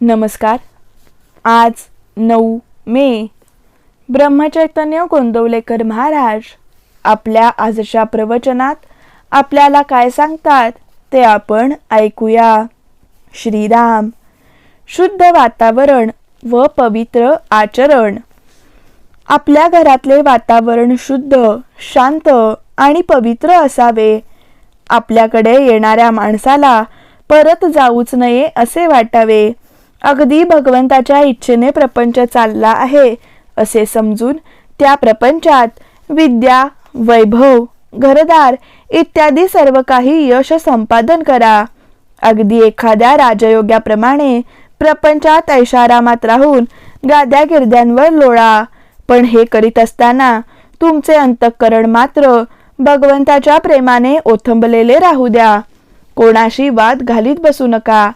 नमस्कार. आज नऊ मे. ब्रह्मचैतन्य गोंदवलेकर महाराज आपल्या आजच्या प्रवचनात आपल्याला काय सांगतात ते आपण ऐकूया. श्रीराम. शुद्ध वातावरण व पवित्र आचरण. आपल्या घरातले वातावरण शुद्ध शांत आणि पवित्र असावे. आपल्याकडे येणाऱ्या माणसाला परत जाऊच नये असे वाटावे. अगदी भगवंताच्या इच्छेने प्रपंच चालला आहे असे समजून त्या प्रपंचात विद्या वैभव घरदार इत्यादी सर्व काही यश संपादन करा. अगदी एखाद्या राजयोग्याप्रमाणे प्रपंचात ऐशारामात राहून गाद्या गिरद्यांवर लोळा. पण हे करीत असताना तुमचे अंतःकरण मात्र भगवंताच्या प्रेमाने ओथंबलेले राहू द्या. कोणाशी वाद घालीत बसू नका.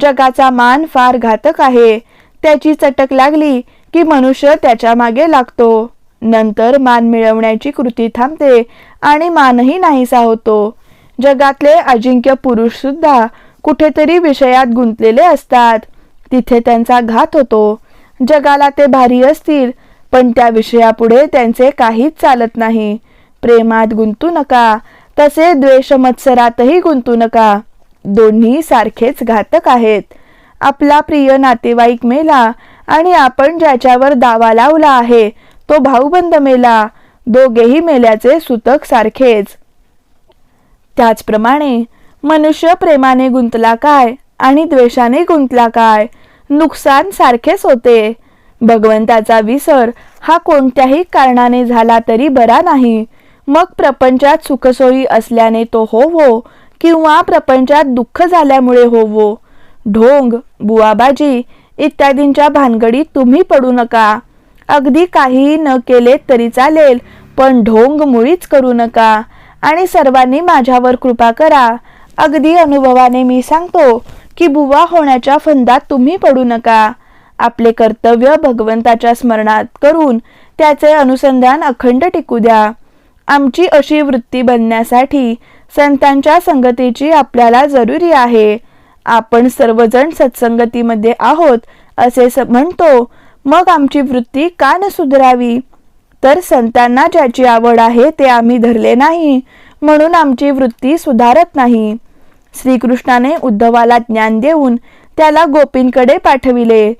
जगाचा मान फार घातक आहे. त्याची चटक लागली की मनुष्य त्याच्यामागे लागतो. नंतर मान मिळवण्याची कृती थांबते आणि मानही नाहीसा होतो. जगातले अजिंक्य पुरुष सुद्धा कुठेतरी विषयात गुंतलेले असतात. तिथे त्यांचा घात होतो. जगाला ते भारी असतील पण त्या विषयापुढे त्यांचे काहीच चालत नाही. प्रेमात गुंतू नका. तसे द्वेष मत्सरातही गुंतू नका. दोन्ही सारखेच घातक आहेत. आपला प्रिय नातेवाईक मेला आणि आपण ज्याच्यावर दावा लावला आहे तो भाऊबंद मेला. दोघेही मेल्याचे सुतक सारखेच. त्याचप्रमाणे मनुष्य प्रेमाने गुंतला काय आणि द्वेषाने गुंतला काय नुकसान सारखेच होते. भगवंताचा विसर हा कोणत्याही कारणाने झाला तरी बरा नाही. मग प्रपंचात सुखसोयी असल्याने तो होवो किंवा प्रपंचात दुःख झाल्यामुळे होवो. ढोंग बुवाबाजी इत्यादींच्या भानगडीत तुम्ही पडू नका. अगदी काहीही न केले तरी चालेल पण ढोंग मुळीच करू नका. आणि सर्वांनी माझ्यावर कृपा करा. अगदी अनुभवाने मी सांगतो की बुवा होण्याच्या फंदात तुम्ही पडू नका. आपले कर्तव्य भगवंताच्या स्मरणात करून त्याचे अनुसंधान अखंड टिकू द्या. आमची अशी वृत्ती बनण्यासाठी संतांच्या संगतीची आपल्याला जरुरी आहे. आपण सर्वजण सत्संगतीमध्ये आहोत असे स- म्हणतो मग आमची वृत्ती का न सुधरावी? तर संतांना ज्याची आवड आहे ते आम्ही धरले नाही म्हणून आमची वृत्ती सुधारत नाही. श्रीकृष्णाने उद्धवाला ज्ञान देऊन त्याला गोपींकडे पाठविले.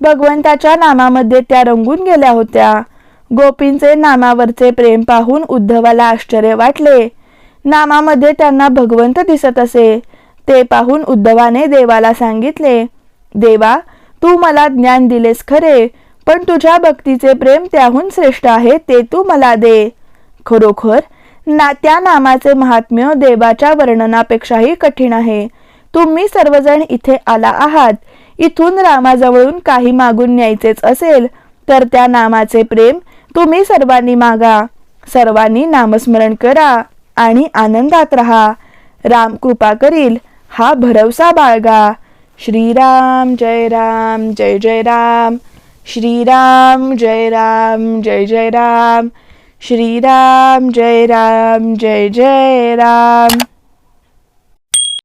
भगवंताच्या नामामध्ये त्या रंगून गेल्या होत्या. गोपींचे नामावरचे प्रेम पाहून उद्धवाला आश्चर्य वाटले. नामामध्ये त्यांना भगवंत दिसत असे. ते पाहून उद्धवाने देवाला सांगितले देवा तू मला ज्ञान दिलेस खरे पण तुझ्या भक्तीचे प्रेम त्याहून श्रेष्ठ आहे ते तू मला दे. खरोखर ना त्या नामाचे महात्म्य देवाच्या वर्णनापेक्षाही कठीण आहे. तुम्ही सर्वजण इथे आला आहात. इथून रामाजवळून काही मागून न्यायचेच असेल तर त्या नामाचे प्रेम तुम्ही सर्वांनी मागा. सर्वांनी नामस्मरण करा. आणि आनंदात राहा. राम कृपा करील हा भरवसा बाळगा. श्रीराम जय राम जय जय राम. श्रीराम जय राम जय जय राम. श्रीराम जय राम जय जय राम.